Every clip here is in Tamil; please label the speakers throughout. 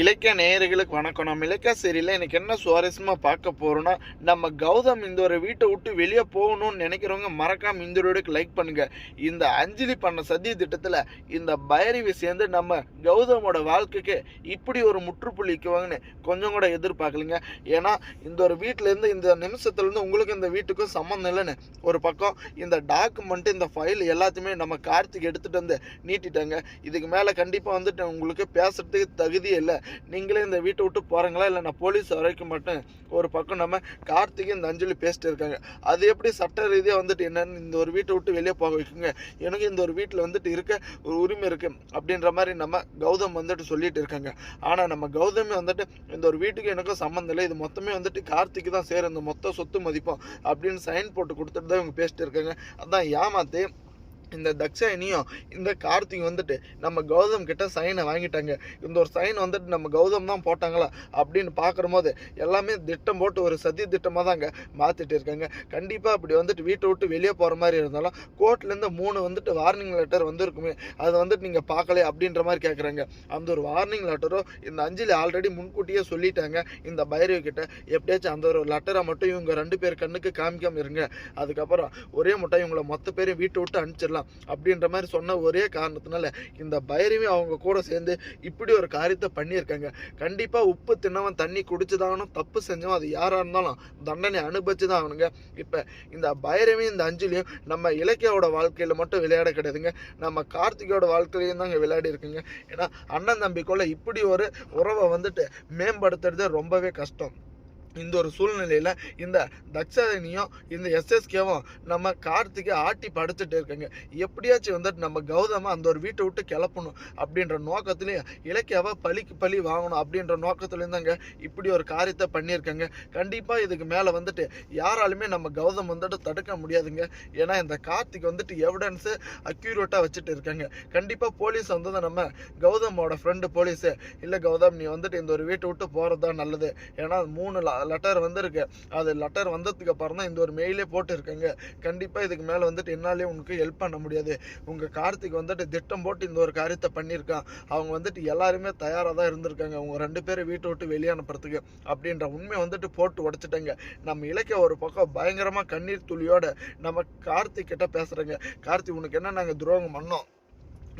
Speaker 1: இலக்கிய நேயர்களுக்கு வணக்கம். நம்ம இலக்கிய சரியில் எனக்கு என்ன சுவாரஸ்யமாக பார்க்க போகிறோன்னா நம்ம கௌதம் இந்த ஒரு வீட்டை விட்டு வெளியே போகணும்னு நினைக்கிறவங்க மறக்காம இந்த வீடியோக்கு லைக் பண்ணுங்க. இந்த அஞ்சலி பண்ண சதி திட்டத்தில் இந்த பைரவி சேர்ந்து நம்ம கௌதமோட வாழ்க்கைக்கு இப்படி ஒரு முற்றுப்புள்ளிக்குவாங்கன்னு கொஞ்சம் கூட எதிர்பார்க்கலைங்க. ஏன்னா இந்த ஒரு வீட்டிலேருந்து இந்த நிமிஷத்துலேருந்து உங்களுக்கு இந்த வீட்டுக்கும் சம்மந்தம் இல்லைன்னு ஒரு பக்கம் இந்த டாக்குமெண்ட் இந்த ஃபைல் எல்லாத்தையுமே நம்ம கார்த்திக் எடுத்துகிட்டு வந்து நீட்டிட்டாங்க. இதுக்கு மேலே கண்டிப்பாக வந்துட்டு உங்களுக்கு பேசுறதுக்கு தகுதியே இல்லை. நீங்களே இந்த வீட்டை விட்டு போகிறீங்களா இல்லை நான் போலீஸ் வரைக்கும் மட்டும் ஒரு பக்கம் நம்ம கார்த்திகை இந்த அஞ்சலி பேசிட்டு இருக்காங்க. அது எப்படி சட்ட ரீதியாக வந்துட்டு என்னன்னு இந்த ஒரு வீட்டை விட்டு வெளியே போக வைக்குங்க. எனக்கு இந்த ஒரு வீட்டில் வந்துட்டு இருக்க ஒரு உரிமை இருக்குது அப்படின்ற மாதிரி நம்ம கௌதம் வந்துட்டு சொல்லிட்டு இருக்காங்க. ஆனால் நம்ம கௌதமே வந்துட்டு இந்த ஒரு வீட்டுக்கு எனக்கும் சம்மந்தம் இல்லை. இது மொத்தமே வந்துட்டு கார்த்திக்கு தான் சேரும். இந்த மொத்த சொத்து மதிப்போம் அப்படின்னு சைன் போட்டு கொடுத்துட்டு தான் இவங்க பேசிட்டு இருக்காங்க. அதான் ஏமாத்து இந்த தக்ஷயனியும் இந்த கார்த்திக் வந்துட்டு நம்ம கௌதம் கிட்ட சைனை வாங்கிட்டாங்க. இந்த ஒரு சைன் வந்துட்டு நம்ம கௌதம் தான் போட்டாங்களா? அப்படின்னு பார்க்குற போது எல்லாமே திட்டம் போட்டு ஒரு சதி திட்டமாக தாங்க மாற்றிட்டு இருக்காங்க. கண்டிப்பாக அப்படி வந்துட்டு வீட்டை விட்டு வெளியே போகிற மாதிரி இருந்தாலும் கோர்ட்லேருந்து மூணு வந்துட்டு வார்னிங் லெட்டர் வந்திருக்குமே அது வந்துட்டு நீங்கள் பார்க்கலையே அப்படின்ற மாதிரி கேட்குறாங்க அந்த ஒரு வார்னிங் லெட்டரோ இந்த அஞ்சலி ஆல்ரெடி முன்கூட்டியே சொல்லிட்டாங்க. இந்த பைரவி கிட்ட எப்படியாச்சும் அந்த ஒரு லெட்டரை மட்டும் இவங்க ரெண்டு பேர் கண்ணுக்கு காமிக்காமல் இருங்க. அதுக்கப்புறம் ஒரே முட்டை இவங்களை மொத்த பேரையும் வீட்டை விட்டு அனுப்பிச்சிடலாம். அப்படின்ற மாதிரி சொன்ன ஒரே காரணத்தினால இந்த பைரவி அவங்க கூட சேர்ந்து இப்படி ஒரு காரியத்தை பண்ணியிருக்காங்க. கண்டிப்பாக உப்பு தின்னவன் தண்ணி குடிச்சுதானும் தப்பு செஞ்சவன் அது யாராக இருந்தாலும் தண்டனை அனுபவிச்சு தான் ஆகணுங்க. இப்போ இந்த பைரவி இந்த அஞ்சலியும் நம்ம இலக்கியாவோட வாழ்க்கையில் மட்டும் விளையாட கிடையாதுங்க. நம்ம கார்த்திகோட வாழ்க்கையிலையும் தாங்க விளையாடி இருக்குங்க. ஏன்னா அண்ணன் தம்பிக்குள்ள இப்படி ஒரு உறவை வந்துட்டு மேம்படுத்துறது ரொம்பவே கஷ்டம். இந்த ஒரு சூழ்நிலையில் இந்த தக்ஷாயினியும் இந்த எஸ்எஸ்கேவும் நம்ம கார்த்திகை ஆட்டி படைச்சிட்டு இருக்காங்க. எப்படியாச்சும் வந்துட்டு நம்ம கௌதம அந்த ஒரு வீட்டை விட்டு கிளப்பணும் அப்படின்ற நோக்கத்துலேயும் இலக்கியாவை பழிக்கு பழி வாங்கணும் அப்படின்ற நோக்கத்துலேயும் தாங்க இப்படி ஒரு காரியத்தை பண்ணியிருக்காங்க. கண்டிப்பாக இதுக்கு மேலே வந்துட்டு யாராலுமே நம்ம கௌதம் வந்துட்டு தடுக்க முடியாதுங்க. ஏன்னா இந்த கார்த்திக் வந்துட்டு எவிடன்ஸு அக்யூரேட்டாக வச்சுட்டு இருக்காங்க. கண்டிப்பாக போலீஸ் வந்தது நம்ம கௌதமோட ஃப்ரெண்டு போலீஸு இல்லை கௌதம் நீ வந்துட்டு இந்த ஒரு வீட்டை விட்டு போகிறது தான் நல்லது. ஏன்னா மூணு லெட்டர் வந்திருக்கு. அது லெட்டர் வந்ததுக்கு அப்புறம் தான் இந்த ஒரு மெயிலே போட்டுருக்கேங்க. கண்டிப்பாக இதுக்கு மேலே வந்துட்டு என்னாலே உனக்கு ஹெல்ப் பண்ண முடியாது. உங்கள் கார்த்திக் வந்துட்டு திட்டம் போட்டு இந்த ஒரு காரியத்தை பண்ணியிருக்கான். அவங்க வந்துட்டு எல்லாருமே தயாராக தான் இருந்திருக்காங்க. அவங்க ரெண்டு பேரும் வீட்டை விட்டு வெளியனுப்புறதுக்கு அப்படின்ற உண்மை வந்துட்டு போட்டு உடச்சிட்டேங்க. நம்ம இலக்கிய ஒரு பக்கம் பயங்கரமாக கண்ணீர் துளியோட நம்ம கார்த்திக் கிட்ட பேசுகிறேங்க கார்த்திக் உனக்கு என்ன நாங்கள் துரோகம் பண்ணோம்?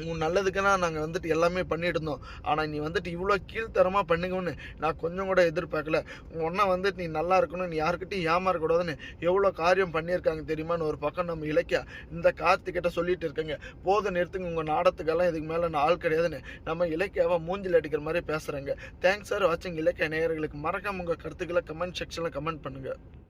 Speaker 1: உன் நல்லதுக்குன்னா நாங்கள் வந்துட்டு எல்லாமே பண்ணிட்டு இருந்தோம். ஆனால் நீ வந்துட்டு இவ்வளோ கீழ்த்தரமாக பண்ணுங்கன்னு நான் கொஞ்சம் கூட எதிர்பார்க்கல. ஒன்றா வந்துட்டு நீ நல்லா இருக்கணும் நீ யாருக்கிட்டையும் ஏமாறக்கூடாதுன்னு எவ்வளோ காரியம் பண்ணியிருக்காங்க தெரியுமான்னு ஒரு பக்கம் நம்ம இலக்கியா இந்த கார்த்திகிட்ட சொல்லிட்டு இருக்கேங்க. போதும் நிறுத்துங்க உங்கள் நாடத்துக்கெல்லாம் இதுக்கு மேலே நான் ஆள் கிடையாதுன்னு நம்ம இலக்கியாவை மூஞ்சில் அடிக்கிற மாதிரி பேசுகிறேங்க தேங்க்ஸ் சார் வாட்சிங் இலக்கிய நேயர்களுக்கு. மறக்காம உங்கள் கருத்துக்களை கமெண்ட் செக்ஷனில் கமெண்ட் பண்ணுங்கள்